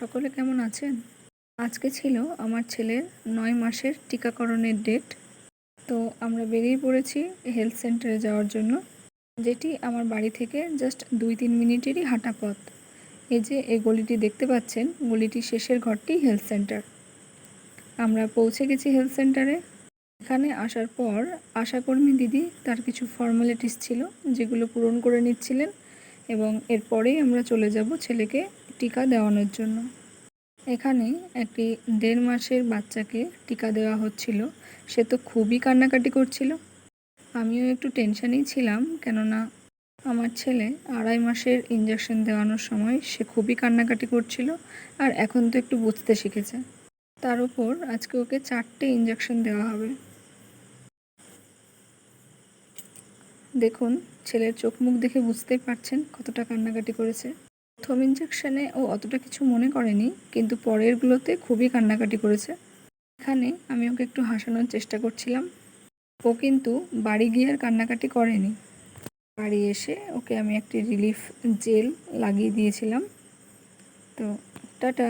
সকলে কেমন আছেন? আজকে ছিল আমার ছেলের নয় মাসের টিকাকরণের ডেট তো আমরা বেরিয়ে পড়েছি হেলথ সেন্টারে যাওয়ার জন্য, যেটি আমার বাড়ি থেকে জাস্ট দুই তিন মিনিটেরই হাঁটা পথ। এই যে এই গলিটি দেখতে পাচ্ছেন, গলিটির শেষের ঘরটি হেলথ সেন্টার আমরা পৌঁছে গেছি হেলথ সেন্টারে এখানে আসার পর আশাকর্মী দিদি তার কিছু ফর্মালিটিস ছিল, যেগুলো পূরণ করে নিচ্ছিলেন এবং এরপরেই আমরা চলে যাব ছেলেকে টিকা দেওয়ানোর জন্য। এখানে একটি দেড় মাসের বাচ্চাকে টিকা দেওয়া হচ্ছিল। সে তো খুবই কান্নাকাটি করছিল। আমিও একটু টেনশানেই ছিলাম, কেননা আমার ছেলে আড়াই মাসের ইঞ্জেকশন দেওয়ানোর সময় সে খুবই কান্নাকাটি করছিল আর এখন তো একটু বুঝতে শিখেছে। তার উপর আজকে ওকে চারটে ইঞ্জেকশন দেওয়া হবে। দেখুন, ছেলের চোখ মুখ দেখে বুঝতেই পারছেন কতটা কান্নাকাটি করেছে। প্রথম ইঞ্জেকশানে ও অতটা কিছু মনে করেনি, কিন্তু পরেরগুলোতে খুবই কান্নাকাটি করেছে। এখানে আমি ওকে একটু হাসানোর চেষ্টা করছিলাম। ও কিন্তু বাড়ি গিয়ে আর কান্নাকাটি করেনি। বাড়ি এসে ওকে আমি একটি রিলিফ জেল লাগিয়ে দিয়েছিলাম। তো টাটা।